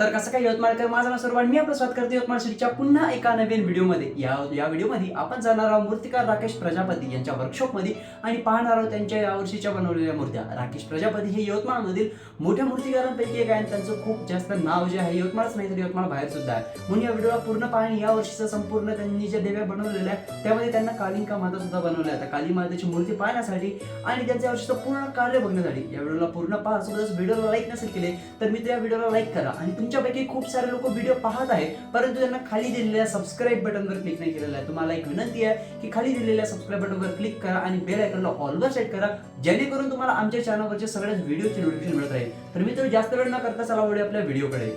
तर कसं काय यवतमाळकर? माझा नाव सर्वांनी मी आपलं स्वागत करते यवतमाळ सिटीच्या पुन्हा एका नवीन व्हिडिओमध्ये. या या व्हिडिओमध्ये आपण जाणार आहोत मूर्तिकार राकेश प्रजापती यांच्या वर्कशॉपमध्ये आणि पाहणार आहोत त्यांच्या यावर्षीच्या बनवलेल्या मूर्त्या. राकेश प्रजापती हे यवतमाळमधील मोठ्या मूर्तिकारांपैकी एक आहे आणि त्यांचं खूप जास्त नाव जे आहे यवतमाळच नाही तर यवतमाळ बाहेर सुद्धा आहे. म्हणून या व्हिडिओला पूर्ण पाहणे या वर्षीचं संपूर्ण त्यांनी ज्या देव्या बनवलेल्या आहेत त्यामध्ये त्यांना कालिंका माता सुद्धा बनवल्या आहेत. काली मातेची मूर्ती पाहण्यासाठी आणि त्यांच्या वर्षीचं पूर्ण कार्य बघण्यासाठी या व्हिडिओला पूर्ण पाहा. सोबतच व्हिडिओला लाईक नसेल केले तर मी त्या व्हिडिओला लाईक करा आणि तुमच्यापैकी खूप सारे लोक व्हिडिओ पाहत आहे परंतु त्यांना खाली दिलेल्या सबस्क्राईब बटनवर क्लिक नाही केलेलं आहे. तुम्हाला एक विनंती आहे की खाली दिलेल्या सबस्क्राईब बटनवर क्लिक करा आणि बेल आयकॉनला ऑलवर सेट करा जेणेकरून तुम्हाला आमच्या चॅनलवरचे सगळ्याच व्हिडिओचे नोटिफिकेशन मिळत राहील. तर मी तर जास्त वेळ न करता चला वळूया आपल्या व्हिडिओकडे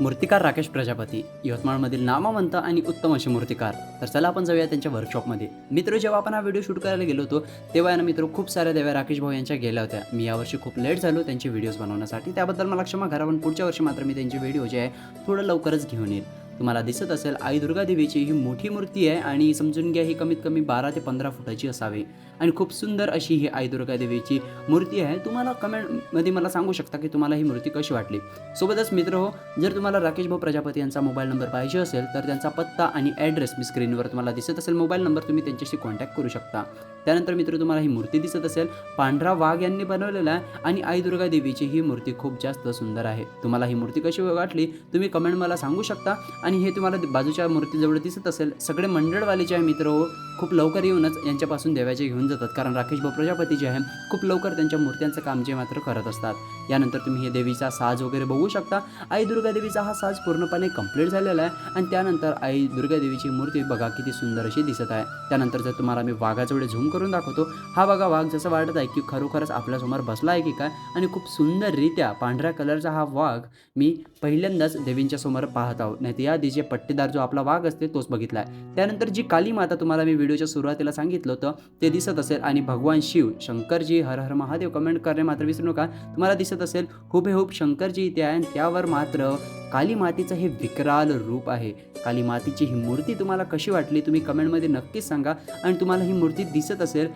मूर्तिकार राकेश प्रजापती यवतमाळमधील नामवंत आणि उत्तम असे मूर्तिकार. तर चला आपण जाऊया त्यांच्या वर्कशॉपमध्ये मित्र जेव्हा आपण हा व्हिडिओ शूट करायला गेलो होतो तेव्हा यानं ना मित्र खूप साऱ्या देव्या राकेश भाऊ यांच्या गेल्या होत्या. मी यावर्षी खूप लेट झालो त्यांचे व्हिडिओज बनवण्यासाठी. त्याबद्दल मला क्षमा करा पण पुढच्या वर्षी मात्र मी त्यांचे व्हिडिओ जे आहे थोडं लवकरच घेऊन येईल. तुम्हाला दिसत असेल आई दुर्गा देवीची ही मोठी मूर्ती आहे आणि समजून घ्या ही कमीत कमी बारा ते पंधरा फुटाची असावी. आणि खूप सुंदर अशी ही आई दुर्गा देवीची मूर्ती आहे. तुम्हाला कमेंटमध्ये मला सांगू शकता की तुम्हाला ही मूर्ती कशी वाटली. सोबतच मित्र हो जर तुम्हाला राकेश भाऊ प्रजापती यांचा मोबाईल नंबर पाहिजे असेल तर त्यांचा पत्ता आणि ॲड्रेस मी स्क्रीनवर तुम्हाला दिसत असेल. मोबाईल नंबर तुम्ही त्यांच्याशी कॉन्टॅक्ट करू शकता. त्यानंतर मित्र तुम्हाला ही मूर्ती दिसत असेल. पांढरा वाघ यांनी बनवलेला आहे आणि आई दुर्गा देवीची ही मूर्ती खूप जास्त सुंदर आहे. तुम्हाला ही मूर्ती कशी वाटली? तुम्ही कमेंट मला सांगू शकता. आणि हे तुम्हाला बाजूच्या मूर्तीजवळ दिसत असेल. सगळे मंडळवाले जे आहे मित्र हो, खूप लवकर येऊनच यांच्यापासून देवाचे घेऊन जातात. कारण राकेश भाऊ प्रजापती जे आहे खूप लवकर त्यांच्या मूर्त्यांचं काम जे मात्र करत असतात. यानंतर तुम्ही हे देवीचा साज वगैरे बघू शकता. आई दुर्गा देवीचा हा साज पूर्णपणे कंप्लीट झालेला आहे. आणि त्यानंतर आई दुर्गा देवीची मूर्ती बघा किती सुंदर अशी दिसत आहे. त्यानंतर जर तुम्हाला मी वाघाजवळ झूम करून दाखवतो. हा बघा वाघ जसं वाटत आहे की खरोखरच आपल्यासमोर बसला आहे की काय? आणि खूप सुंदररित्या पांढऱ्या कलरचा हा वाघ मी पहिल्यांदाच देवींच्या समोर पाहत आहोत. नाही तर या आधी जे पट्टेदार जो आपला वाघ असते तोच बघितला आहे. त्यानंतर जी काली माता तुम्हाला मी व्हिडिओच्या सुरुवातीला सांगितलं होतं ते दिसत असेल आणि भगवान शिव शंकरजी हर हर महादेव कमेंट करणे मात्र विसरू नका. तुम्हाला दिसत असेल हुबेहूब शंकरजी इथे आहे आणि त्यावर मात्र काली मातीचं हे विकराल रूप आहे. काली मातीची ही मूर्ती तुम्हाला कशी वाटली? तुम्ही कमेंटमध्ये नक्कीच सांगा. आणि तुम्हाला ही मूर्ती दिसत असेल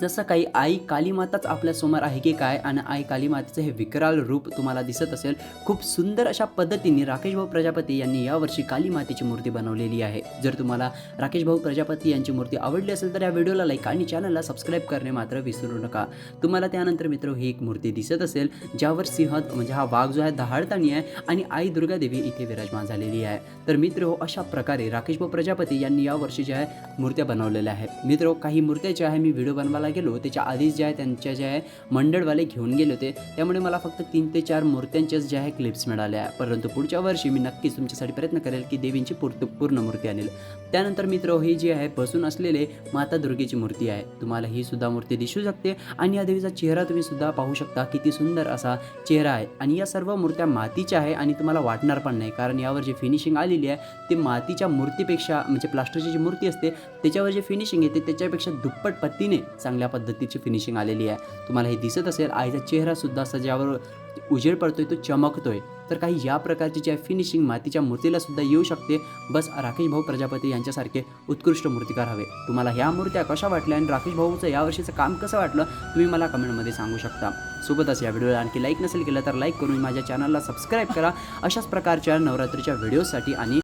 जसं काही आई कालीमाताच आपल्यासमोर आहे की काय आणि आई कालीमातेचं हे विकराल रूप तुम्हाला दिसत असेल खूप सुंदर अशा पद्धतीने राकेश भाऊ प्रजापती यांनी यावर्षी कालीमातेची मूर्ती बनवलेली आहे. जर तुम्हाला राकेश भाऊ प्रजापती यांची मूर्ती आवडली असेल तर या व्हिडिओला लाईक आणि चॅनलला सबस्क्राईब करणे मात्र विसरू नका. तुम्हाला त्यानंतर मित्र ही एक मूर्ती दिसत असेल ज्यावर सिंह म्हणजे हा वाघ जो आहे दहाडतानी आहे आणि आई दुर्गा देवी इथे विराजमान झालेली आहे. तर मित्र हो अशा प्रकारे राकेश भाऊ प्रजापती यांनी यावर्षी ज्या आहे मूर्त्या बनवलेल्या आहेत मित्र हो, काही मूर्त्या ज्या आहे मी व्हिडिओ बनवायला गेलो त्याच्या आधीच जे आहे त्यांच्या ज्या आहे मंडळवाले घेऊन गेले होते. त्यामुळे मला फक्त तीन ते चार मूर्त्यांच्याच ज्या आहे क्लिप्स मिळाल्या. परंतु पुढच्या वर्षी मी नक्कीच तुमच्यासाठी प्रयत्न करेल की देवींची पूर्त पूर्ण मूर्ती आणेल. त्यानंतर मित्र ही जी आहे बसून असलेले माता दुर्गेची मूर्ती आहे. तुम्हाला ही सुद्धा मूर्ती दिसू शकते. आणि या देवीचा चेहरा तुम्ही सुद्धा पाहू शकता. किती सुंदर असा चेहरा आहे. आणि या सर्व मूर्त्या मातीच्या आहे आणि तुम्हाला वाटणार पण नाही. कारण यावर जी फिनिशिंग आलेली आहे ते मातीच्या मूर्तीपेक्षा म्हणजे प्लास्टरची जी मूर्ती असते त्याच्यावर जे फिनिशिंग येते त्याच्यापेक्षा दुप्पट पत्तीने चांगल्या पद्धतीची फिनिशिंग आलेली आहे. तुम्हाला हे दिसत असेल आईचा चेहरा सुद्धा ज्यावर उजेड पडतोय तो चमकतोय. तर काही या प्रकारची जी आहे फिनिशिंग मातीच्या मूर्तीला सुद्धा येऊ शकते. बस राकेश भाऊ प्रजापती यांच्यासारखे उत्कृष्ट मूर्तिकार हवे. तुम्हाला ह्या मूर्त्या कशा वाटल्या आणि राकेश भाऊचं यावर्षीचं काम कसं वाटलं तुम्ही मला कमेंटमध्ये सांगू शकता. सोबतच या व्हिडिओला आणखी लाईक नसेल केलं तर लाईक करून माझ्या चॅनलला सबस्क्राईब करा. अशाच प्रकारच्या नवरात्रीच्या व्हिडिओसाठी आणि